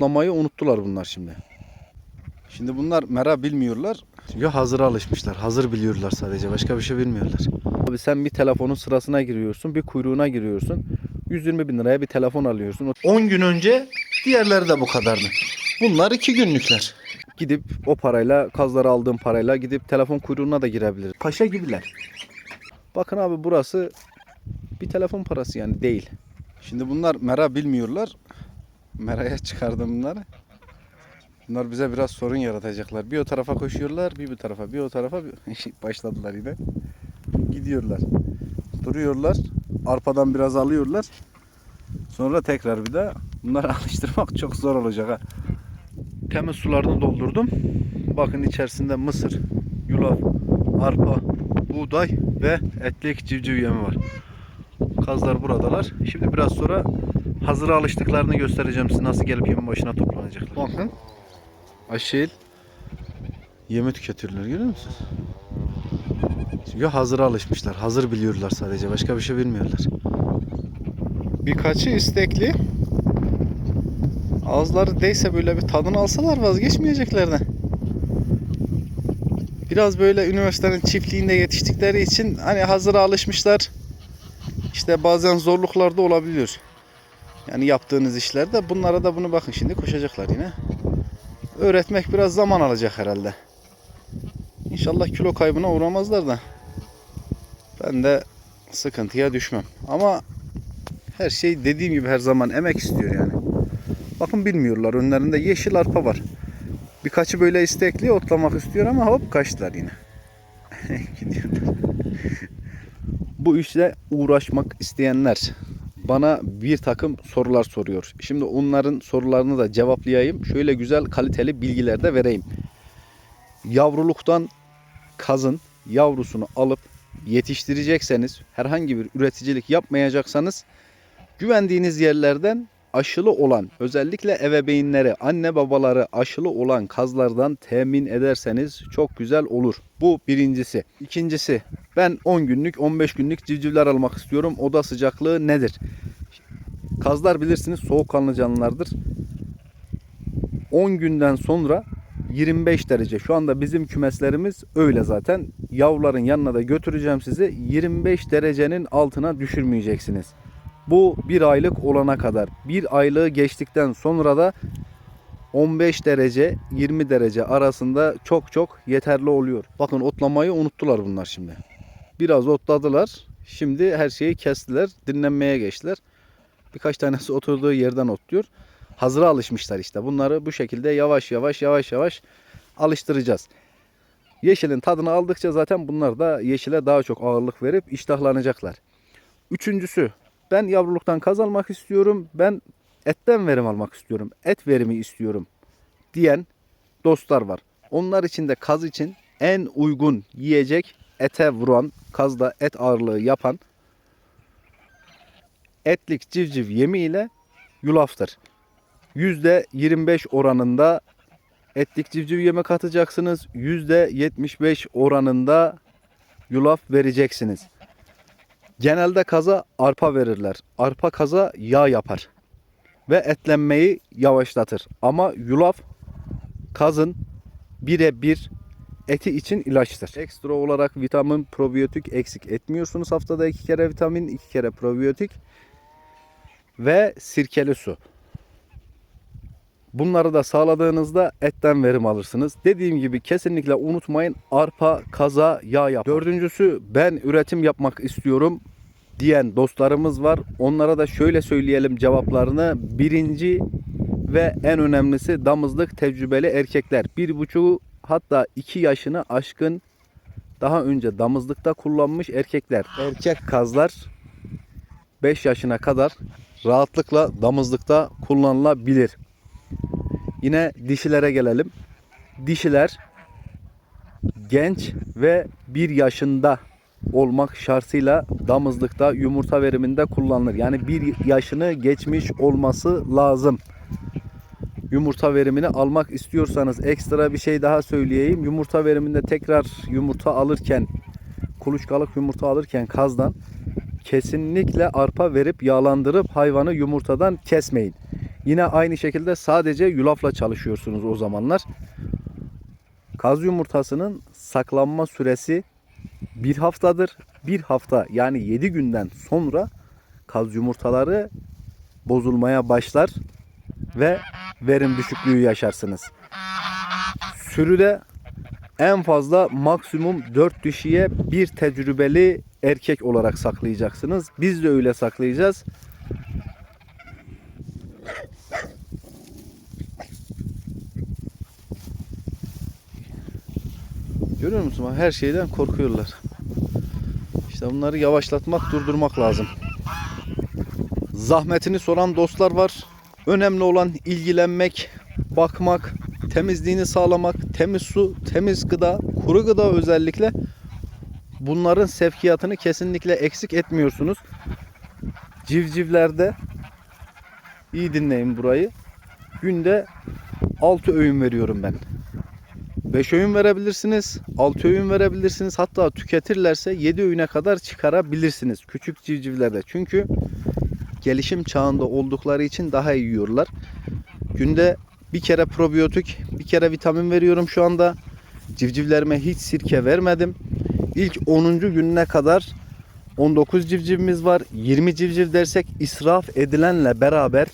otlamayı unuttular bunlar şimdi. Şimdi bunlar mera bilmiyorlar. Çünkü hazıra alışmışlar. Hazır biliyorlar sadece. Başka bir şey bilmiyorlar. Abi sen bir telefonun sırasına giriyorsun. Bir kuyruğuna giriyorsun. 120 bin liraya bir telefon alıyorsun. 10 gün önce diğerleri de bu kadardı. Bunlar 2 günlükler. Gidip o parayla, kazları aldığım parayla gidip telefon kuyruğuna da girebilir. Paşa gibiler. Bakın abi burası bir telefon parası yani değil. Şimdi bunlar mera bilmiyorlar. Meraya çıkardım bunları. Bunlar bize biraz sorun yaratacaklar. Bir o tarafa koşuyorlar, bir bu tarafa, bir o tarafa başladılar yine. Gidiyorlar. Duruyorlar. Arpadan biraz alıyorlar. Sonra tekrar bir daha. Bunları alıştırmak çok zor olacak ha. Temiz sularını doldurdum. Bakın içerisinde mısır, yulaf, arpa, buğday ve etlik civciv yemi var. Kazlar buradalar. Şimdi biraz sonra hazıra alıştıklarını göstereceğim size nasıl gelip yemin başına toplanacaklar. Bakın. Aşil yemi tüketiyorlar görüyor musunuz? Çünkü hazıra alışmışlar. Hazır biliyorlar sadece. Başka bir şey bilmiyorlar. Birkaçı istekli. Ağızları değse böyle bir tadını alsalar vazgeçmeyeceklerden. Biraz böyle üniversitenin çiftliğinde yetiştikleri için hani hazıra alışmışlar. İşte bazen zorluklar da olabiliyor. Yani yaptığınız işlerde bunlara da bunu bakın şimdi koşacaklar yine. Öğretmek biraz zaman alacak herhalde. İnşallah kilo kaybına uğramazlar da. Ben de sıkıntıya düşmem. Ama her şey dediğim gibi her zaman emek istiyor yani. Bakın bilmiyorlar. Önlerinde yeşil arpa var. Birkaçı böyle istekli otlamak istiyor ama hop kaçtılar yine. Gidiyorlar. Bu işle uğraşmak isteyenler bana bir takım sorular soruyor. Şimdi onların sorularını da cevaplayayım. Şöyle güzel kaliteli bilgiler de vereyim. Yavruluktan kazın yavrusunu alıp yetiştirecekseniz, herhangi bir üreticilik yapmayacaksanız güvendiğiniz yerlerden aşılı olan, özellikle ebeveynleri, anne babaları aşılı olan kazlardan temin ederseniz çok güzel olur. Bu birincisi. İkincisi, ben 10 günlük, 15 günlük civcivler almak istiyorum. Oda sıcaklığı nedir? Kazlar bilirsiniz soğukkanlı canlılardır. 10 günden sonra 25 derece. Şu anda bizim kümeslerimiz öyle zaten. Yavruların yanına da götüreceğim sizi. 25 derecenin altına düşürmeyeceksiniz. Bu bir aylık olana kadar. Bir aylığı geçtikten sonra da 15 derece 20 derece arasında çok çok yeterli oluyor. Bakın otlamayı unuttular bunlar şimdi. Biraz otladılar. Şimdi her şeyi kestiler. Dinlenmeye geçtiler. Birkaç tanesi oturduğu yerden otluyor. Hazıra alışmışlar işte. Bunları bu şekilde yavaş yavaş yavaş yavaş alıştıracağız. Yeşilin tadını aldıkça zaten bunlar da yeşile daha çok ağırlık verip iştahlanacaklar. Üçüncüsü ben yavruluktan kaz almak istiyorum. Ben etten verim almak istiyorum. Et verimi istiyorum diyen dostlar var. Onlar için de kaz için en uygun yiyecek ete vuran, kazda et ağırlığı yapan etlik civciv yemi ile yulaftır. %25 oranında etlik civciv yeme katacaksınız. %75 oranında yulaf vereceksiniz. Genelde kaza arpa verirler. Arpa kaza yağ yapar ve etlenmeyi yavaşlatır. Ama yulaf kazın birebir eti için ilaçtır. Ekstra olarak vitamin, probiyotik eksik etmiyorsunuz. Haftada iki kere vitamin, iki kere probiyotik ve sirkeli su. Bunları da sağladığınızda etten verim alırsınız. Dediğim gibi kesinlikle unutmayın arpa, kaza, yağ yap. Dördüncüsü ben üretim yapmak istiyorum diyen dostlarımız var. Onlara da şöyle söyleyelim cevaplarını. Birinci ve en önemlisi damızlık tecrübeli erkekler. Bir buçuğu hatta iki yaşını aşkın daha önce damızlıkta kullanmış erkekler. Erkek kazlar 5 yaşına kadar rahatlıkla damızlıkta kullanılabilir. Yine dişilere gelelim. Dişiler genç ve 1 yaşında olmak şartıyla damızlıkta yumurta veriminde kullanılır. Yani 1 yaşını geçmiş olması lazım. Yumurta verimini almak istiyorsanız ekstra bir şey daha söyleyeyim. Yumurta veriminde tekrar yumurta alırken kuluçkalık yumurta alırken kazdan kesinlikle arpa verip yağlandırıp hayvanı yumurtadan kesmeyin. Yine aynı şekilde sadece yulafla çalışıyorsunuz o zamanlar. Kaz yumurtasının saklanma süresi bir haftadır. Bir hafta yani 7 günden sonra kaz yumurtaları bozulmaya başlar ve verim düşüklüğü yaşarsınız. Sürüde en fazla maksimum 4 dişiye bir tecrübeli erkek olarak saklayacaksınız. Biz de öyle saklayacağız. Görüyor musun? Her şeyden korkuyorlar. İşte bunları yavaşlatmak, durdurmak lazım. Zahmetini soran dostlar var. Önemli olan ilgilenmek, bakmak, temizliğini sağlamak, temiz su, temiz gıda, kuru gıda özellikle bunların sevkiyatını kesinlikle eksik etmiyorsunuz. Civcivlerde iyi dinleyin burayı. Günde 6 öğün veriyorum ben. 5 öğün verebilirsiniz, 6 öğün verebilirsiniz. Hatta tüketirlerse 7 öğüne kadar çıkarabilirsiniz küçük civcivlerde. Çünkü gelişim çağında oldukları için daha iyi yiyorlar. Günde bir kere probiyotik, bir kere vitamin veriyorum şu anda. Civcivlerime hiç sirke vermedim. İlk 10. gününe kadar 19 civcivimiz var. 20 civciv dersek israf edilenle beraber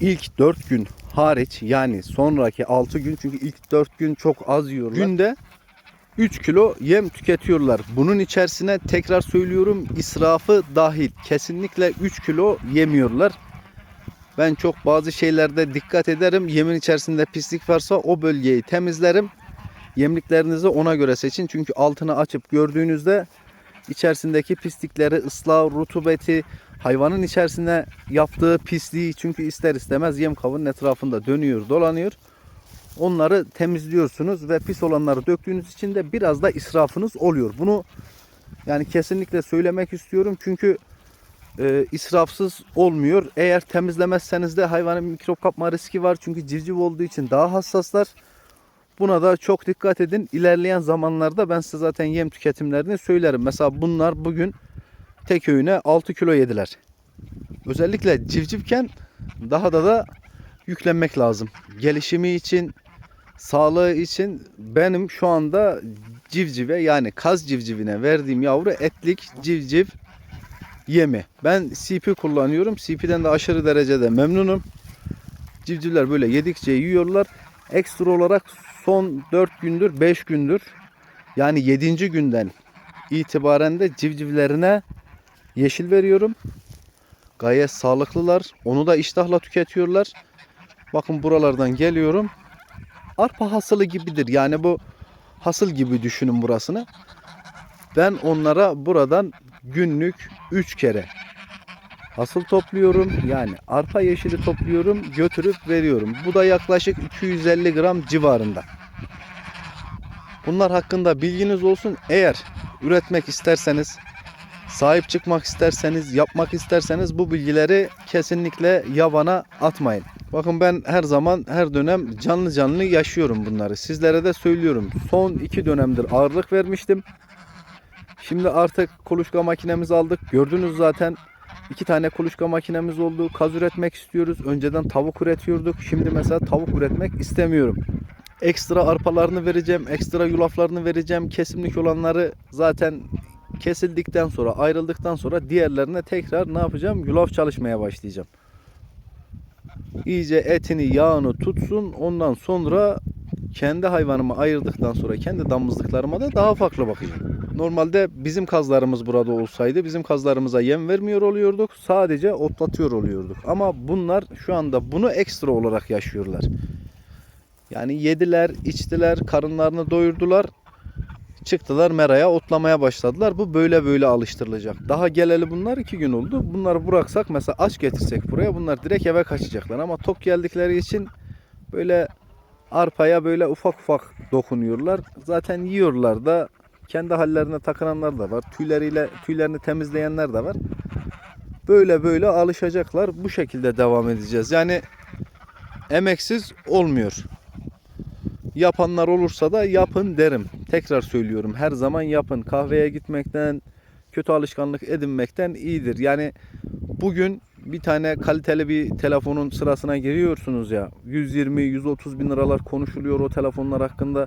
ilk 4 gün hariç yani sonraki 6 gün çünkü ilk 4 gün çok az yiyorlar. Günde 3 kilo yem tüketiyorlar. Bunun içerisine tekrar söylüyorum israfı dahil. Kesinlikle 3 kilo yemiyorlar. Ben çok bazı şeylerde dikkat ederim. Yemin içerisinde pislik varsa o bölgeyi temizlerim. Yemliklerinizi ona göre seçin. Çünkü altını açıp gördüğünüzde içerisindeki pislikleri, ıslah, rutubeti, hayvanın içerisine yaptığı pisliği çünkü ister istemez yem kabının etrafında dönüyor, dolanıyor. Onları temizliyorsunuz ve pis olanları döktüğünüz için de biraz da israfınız oluyor. Bunu yani kesinlikle söylemek istiyorum çünkü e, israfsız olmuyor. Eğer temizlemezseniz de hayvanın mikrop kapma riski var. Çünkü civciv olduğu için daha hassaslar. Buna da çok dikkat edin. İlerleyen zamanlarda ben size zaten yem tüketimlerini söylerim. Mesela bunlar bugün tek öğüne 6 kilo yediler. Özellikle civcivken daha da da yüklenmek lazım. Gelişimi için, sağlığı için benim şu anda civcive yani kaz civcivine verdiğim yavru etlik civciv yemi. Ben CP kullanıyorum. CP'den de aşırı derecede memnunum. Civcivler böyle yedikçe yiyorlar. Ekstra olarak son 4 gündür, 5 gündür yani 7. günden itibaren de civcivlerine yeşil veriyorum. Gayet sağlıklılar. Onu da iştahla tüketiyorlar. Bakın buralardan geliyorum. Arpa hasılı gibidir. Yani bu hasıl gibi düşünün burasını. Ben onlara buradan günlük 3 kere hasıl topluyorum. Yani arpa yeşili topluyorum, götürüp veriyorum. Bu da yaklaşık 250 gram civarında. Bunlar hakkında bilginiz olsun. Eğer üretmek isterseniz, sahip çıkmak isterseniz, yapmak isterseniz bu bilgileri kesinlikle yabana atmayın. Bakın ben her zaman her dönem canlı canlı yaşıyorum bunları. Sizlere de söylüyorum. Son iki dönemdir ağırlık vermiştim. Şimdi artık kuluçka makinemizi aldık. Gördünüz zaten iki tane kuluçka makinemiz oldu. Kaz üretmek istiyoruz. Önceden tavuk üretiyorduk. Şimdi mesela tavuk üretmek istemiyorum. Ekstra arpalarını vereceğim. Ekstra yulaflarını vereceğim. Kesimlik olanları zaten kesildikten sonra ayrıldıktan sonra diğerlerine tekrar ne yapacağım? Yulaf çalışmaya başlayacağım. İyice etini yağını tutsun. Ondan sonra kendi hayvanımı ayırdıktan sonra kendi damızlıklarıma da daha farklı bakacağım. Normalde bizim kazlarımız burada olsaydı bizim kazlarımıza yem vermiyor oluyorduk. Sadece otlatıyor oluyorduk. Ama bunlar şu anda bunu ekstra olarak yaşıyorlar. Yani yediler, içtiler, karınlarını doyurdular. Çıktılar meraya otlamaya başladılar. Bu böyle böyle alıştırılacak. Daha geleli bunlar iki gün oldu. Bunları bıraksak mesela aç getirsek buraya bunlar direkt eve kaçacaklar. Ama tok geldikleri için böyle arpaya böyle ufak ufak dokunuyorlar. Zaten yiyorlar da kendi hallerine takınanlar da var. Tüyleriyle tüylerini temizleyenler de var. Böyle böyle alışacaklar. Bu şekilde devam edeceğiz. Yani emeksiz olmuyor. Yapanlar olursa da yapın derim. Tekrar söylüyorum. Her zaman yapın. Kahveye gitmekten, kötü alışkanlık edinmekten iyidir. Yani bugün bir tane kaliteli bir telefonun sırasına giriyorsunuz ya 120-130 bin liralar konuşuluyor o telefonlar hakkında.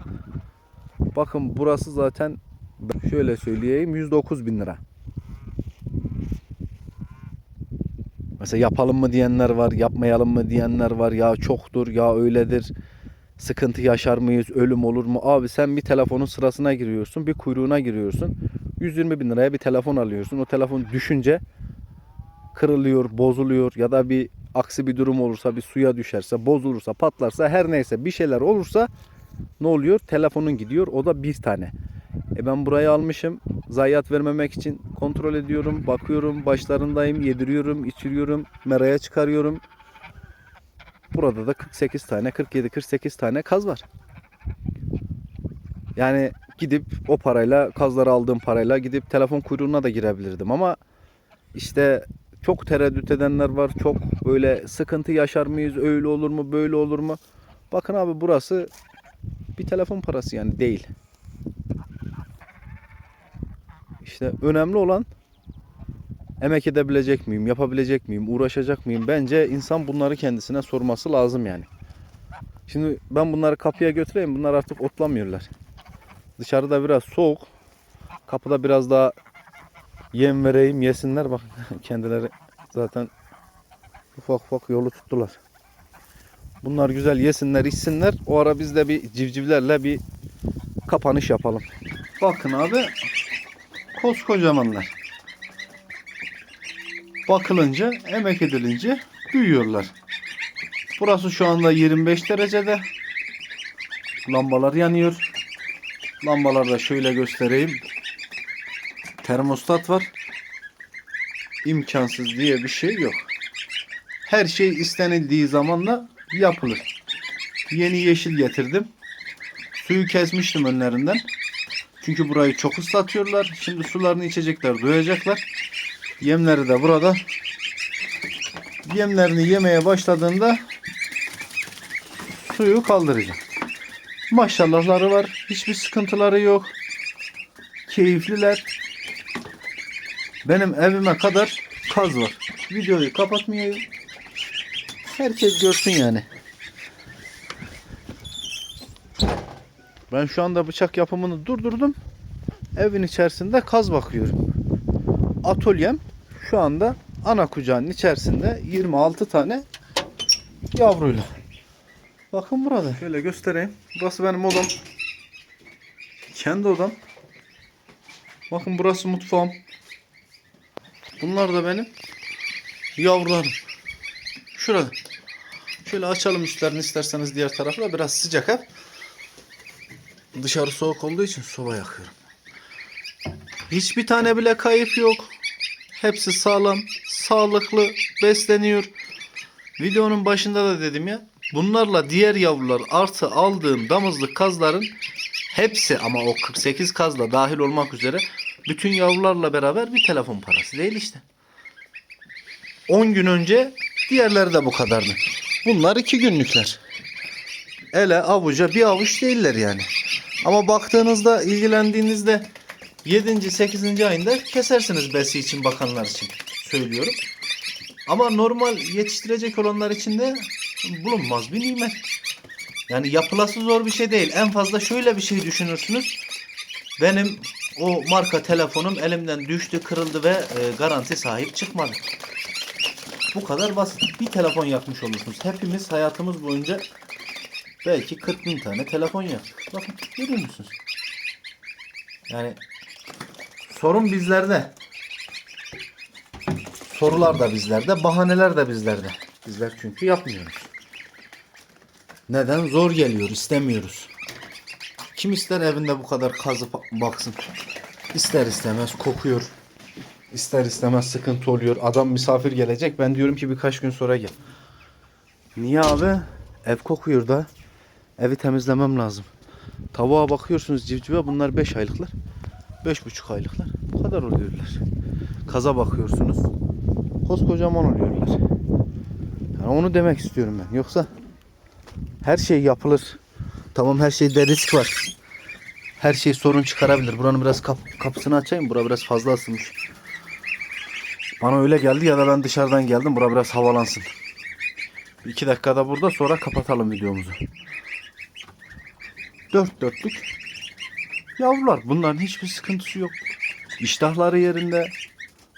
Bakın burası zaten şöyle söyleyeyim 109 bin lira. Mesela yapalım mı diyenler var, yapmayalım mı diyenler var. Ya çoktur, ya öyledir. Sıkıntı yaşar mıyız, ölüm olur mu? Abi sen bir telefonun sırasına giriyorsun, bir kuyruğuna giriyorsun. 120 bin liraya bir telefon alıyorsun. O telefon düşünce kırılıyor, bozuluyor ya da bir aksi bir durum olursa, bir suya düşerse, bozulursa, patlarsa her neyse bir şeyler olursa ne oluyor? Telefonun gidiyor. O da bir tane. E ben burayı almışım. Zayiat vermemek için kontrol ediyorum, bakıyorum, başlarındayım, yediriyorum, içiriyorum, meraya çıkarıyorum. Burada da 48 tane, 47, 48 tane kaz var. Yani gidip o parayla, kazları aldığım parayla gidip telefon kuyruğuna da girebilirdim ama işte çok tereddüt edenler var. Çok böyle sıkıntı yaşar mıyız? Öyle olur mu? Böyle olur mu? Bakın abi burası bir telefon parası yani değil. İşte önemli olan emek edebilecek miyim? Yapabilecek miyim? Uğraşacak mıyım? Bence insan bunları kendisine sorması lazım yani. Şimdi ben bunları kapıya götüreyim. Bunlar artık otlamıyorlar. Dışarıda biraz soğuk. Kapıda biraz daha yem vereyim yesinler. Bak kendileri zaten ufak ufak yolu tuttular. Bunlar güzel yesinler içsinler. O ara biz de bir civcivlerle bir kapanış yapalım. Bakın abi koskocamanlar. Bakılınca, emek edilince büyüyorlar. Burası şu anda 25 derecede. Lambalar yanıyor. Lambaları da şöyle göstereyim. Termostat var. İmkansız diye bir şey yok. Her şey istenildiği zamanla yapılır. Yeni yeşil getirdim. Suyu kesmiştim önlerinden. Çünkü burayı çok ıslatıyorlar. Şimdi sularını içecekler, doyacaklar. Yemleri de burada. Yemlerini yemeye başladığında suyu kaldıracağım. Maşallahları var. Hiçbir sıkıntıları yok. Keyifliler. Benim evime kadar kaz var. Videoyu kapatmayayım. Herkes görsün yani. Ben şu anda bıçak yapımını durdurdum. Evin içerisinde kaz bakıyorum. Atölyem şu anda ana kucağının içerisinde 26 tane yavruyla. Bakın burada. Şöyle göstereyim. Burası benim odam. Kendi odam. Bakın burası mutfağım. Bunlar da benim yavrularım. Şurada. Şöyle açalım üstlerini isterseniz diğer tarafla. Biraz sıcak hep. Dışarı soğuk olduğu için soba yakıyorum. Hiçbir tane bile kayıp yok. Hepsi sağlam, sağlıklı, besleniyor. Videonun başında da dedim ya. Bunlarla diğer yavrular artı aldığım damızlık kazların hepsi ama o 48 kazla dahil olmak üzere bütün yavrularla beraber bir telefon parası değil işte. 10 gün önce diğerleri de bu kadardı. Bunlar 2 günlükler. Ele avuca bir avuç değiller yani. Ama baktığınızda ilgilendiğinizde 7. 8. ayında kesersiniz besi için bakanlar için söylüyorum. Ama normal yetiştirecek olanlar için de bulunmaz bir nimet. Yani yapılası zor bir şey değil. En fazla şöyle bir şey düşünürsünüz. Benim o marka telefonum elimden düştü, kırıldı ve e, garanti sahip çıkmadı. Bu kadar basit. Bir telefon yakmış olursunuz. Hepimiz hayatımız boyunca belki 40 bin tane telefon yaktık. Bakın görüyor musunuz? Yani sorun bizlerde. Sorular da bizlerde, bahaneler de bizlerde. Bizler çünkü yapmıyoruz. Neden? Zor geliyor, istemiyoruz. Kim ister evinde bu kadar kazıp baksın? İster istemez kokuyor. İster istemez sıkıntı oluyor. Adam misafir gelecek. Ben diyorum ki birkaç gün sonra gel. Niye abi? Ev kokuyor da. Evi temizlemem lazım. Tavuğa bakıyorsunuz civcive bunlar 5 aylıklar. 5,5 aylıklar. Bu kadar oluyorlar. Kaza bakıyorsunuz. Koskocaman oluyorlar. Yani onu demek istiyorum ben. Yoksa her şey yapılır. Tamam her şeyde risk var. Her şey sorun çıkarabilir. Buranın biraz kap- kapısını açayım. Bura biraz fazla ısınmış. Bana öyle geldi ya da ben dışarıdan geldim. Bura biraz havalansın. İki dakikada burada sonra kapatalım videomuzu. Dört dörtlük yavrular. Bunların hiçbir sıkıntısı yok. İştahları yerinde.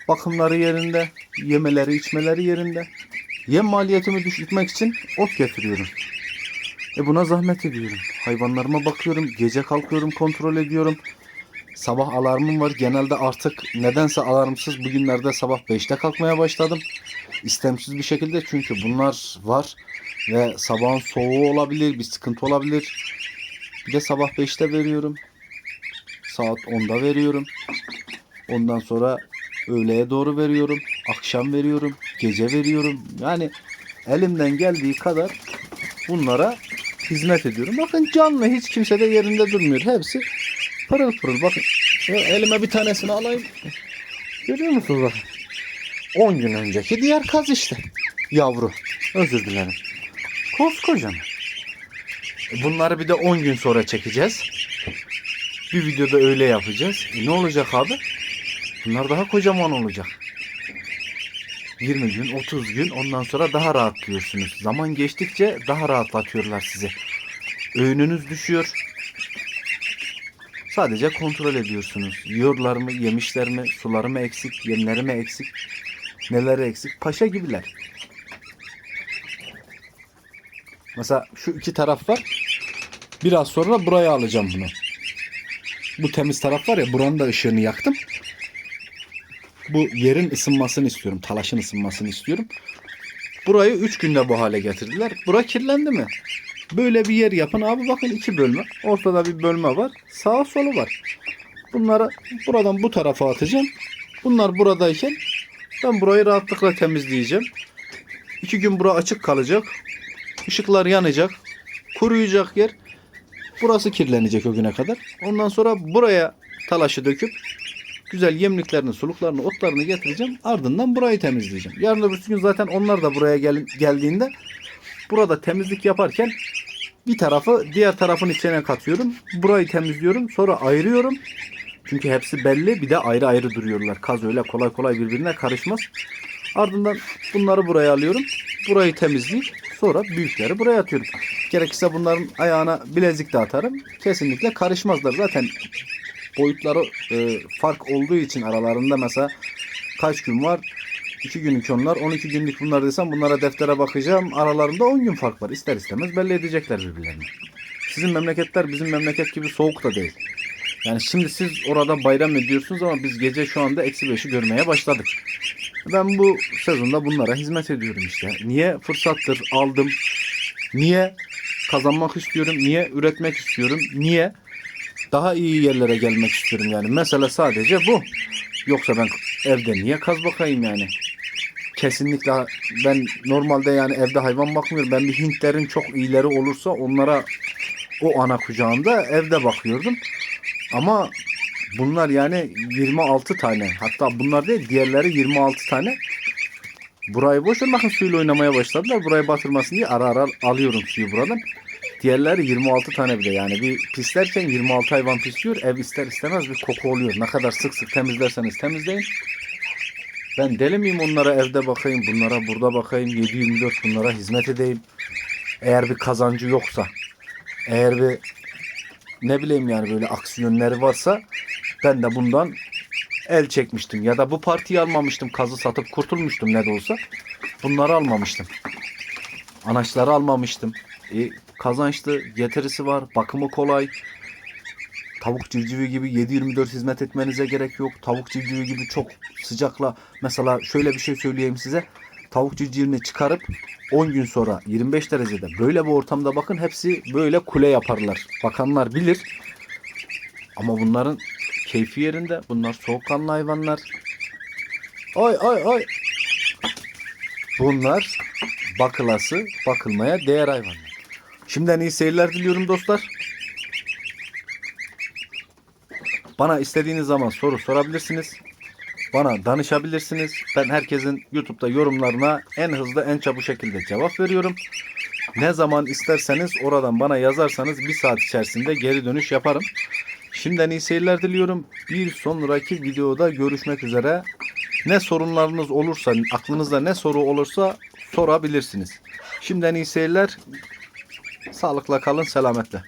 Bakımları yerinde. Yemeleri içmeleri yerinde. Yem maliyetimi düşürtmek için ot getiriyorum. E buna zahmet ediyorum. Hayvanlarıma bakıyorum. Gece kalkıyorum kontrol ediyorum. Sabah alarmım var. Genelde artık nedense alarmsız bugünlerde sabah 5'te kalkmaya başladım. İstemsiz bir şekilde çünkü bunlar var ve sabahın soğuğu olabilir, bir sıkıntı olabilir. Bir de sabah 5'te veriyorum. Saat 10'da veriyorum. Ondan sonra öğleye doğru veriyorum. Akşam veriyorum. Gece veriyorum. Yani elimden geldiği kadar bunlara hizmet ediyorum. Bakın canlı hiç kimse de yerinde durmuyor. Hepsi pırıl pırıl. Bakın elime bir tanesini alayım. Görüyor musunuz bakın. 10 gün önceki diğer kaz işte. Yavru. Özür dilerim. Koskocaman. E Bunları bir de 10 gün sonra çekeceğiz. Bir videoda öyle yapacağız. E ne olacak abi? Bunlar daha kocaman olacak. 20 gün, 30 gün ondan sonra daha rahatlıyorsunuz. Zaman geçtikçe daha rahatlatıyorlar sizi. Öğününüz düşüyor. Sadece kontrol ediyorsunuz. Yiyorlar mı, yemişler mi, suları mı eksik, yemleri mi eksik, neleri eksik. Paşa gibiler. Mesela şu iki taraf var. Biraz sonra buraya alacağım bunu. Bu temiz taraf var ya buranın da ışığını yaktım. Bu yerin ısınmasını istiyorum. Talaşın ısınmasını istiyorum. Burayı 3 günde bu hale getirdiler. Bura kirlendi mi? Böyle bir yer yapın. Abi bakın iki bölme. Ortada bir bölme var. Sağa solu var. Bunları buradan bu tarafa atacağım. Bunlar buradayken ben burayı rahatlıkla temizleyeceğim. İki gün bura açık kalacak. Işıklar yanacak. Kuruyacak yer. Burası kirlenecek o güne kadar. Ondan sonra buraya talaşı döküp güzel yemliklerini, suluklarını, otlarını getireceğim. Ardından burayı temizleyeceğim. Yarın öbür gün zaten onlar da buraya gel- geldiğinde burada temizlik yaparken bir tarafı diğer tarafın içine katıyorum. Burayı temizliyorum. Sonra ayırıyorum. Çünkü hepsi belli. Bir de ayrı ayrı duruyorlar. Kaz öyle kolay kolay birbirine karışmaz. Ardından bunları buraya alıyorum. Burayı temizleyip sonra büyükleri buraya atıyorum. Gerekirse bunların ayağına bilezik de atarım. Kesinlikle karışmazlar. Zaten boyutları e, fark olduğu için aralarında mesela kaç gün var? 2 günlük onlar, 12 günlük bunlar desem bunlara deftere bakacağım. Aralarında 10 gün fark var. İster istemez belli edecekler birbirlerini. Sizin memleketler bizim memleket gibi soğuk da değil. Yani şimdi siz orada bayram ediyorsunuz ama biz gece şu anda eksi 5'i görmeye başladık. Ben bu sezonda bunlara hizmet ediyorum işte. Niye fırsattır aldım? Niye kazanmak istiyorum? Niye üretmek istiyorum? Niye daha iyi yerlere gelmek istiyorum yani. Mesela sadece bu. Yoksa ben evde niye kaz bakayım yani? Kesinlikle ben normalde yani evde hayvan bakmıyorum. Ben bir Hintlerin çok iyileri olursa onlara o ana kucağında evde bakıyordum. Ama bunlar yani 26 tane. Hatta bunlar değil diğerleri 26 tane. Burayı boş ver bakın suyla oynamaya başladılar. Burayı batırmasın diye ara ara alıyorum suyu buradan. Diğerleri 26 tane bile yani bir pislerken 26 hayvan pisliyor. Ev ister istemez bir koku oluyor. Ne kadar sık sık temizlerseniz temizleyin. Ben deli miyim onlara evde bakayım, bunlara burada bakayım, 7-24 bunlara hizmet edeyim. Eğer bir kazancı yoksa, eğer bir ne bileyim yani böyle aksiyonları varsa ben de bundan el çekmiştim. Ya da bu partiyi almamıştım, kazı satıp kurtulmuştum ne de olsa. Bunları almamıştım. Anaçları almamıştım. E, kazançlı, getirisi var, bakımı kolay. Tavuk civcivi gibi 7-24 hizmet etmenize gerek yok. Tavuk civcivi gibi çok sıcakla mesela şöyle bir şey söyleyeyim size. Tavuk civcivini çıkarıp 10 gün sonra 25 derecede böyle bir ortamda bakın hepsi böyle kule yaparlar. Bakanlar bilir. Ama bunların keyfi yerinde. Bunlar soğukkanlı hayvanlar. Ay ay ay. Bunlar bakılası, bakılmaya değer hayvanlar. Şimdiden iyi seyirler diliyorum dostlar. Bana istediğiniz zaman soru sorabilirsiniz. Bana danışabilirsiniz. Ben herkesin YouTube'da yorumlarına en hızlı en çabuk şekilde cevap veriyorum. Ne zaman isterseniz oradan bana yazarsanız bir saat içerisinde geri dönüş yaparım. Şimdiden iyi seyirler diliyorum. Bir sonraki videoda görüşmek üzere. Ne sorunlarınız olursa, aklınızda ne soru olursa sorabilirsiniz. Şimdiden iyi seyirler. Sağlıkla kalın, selametle.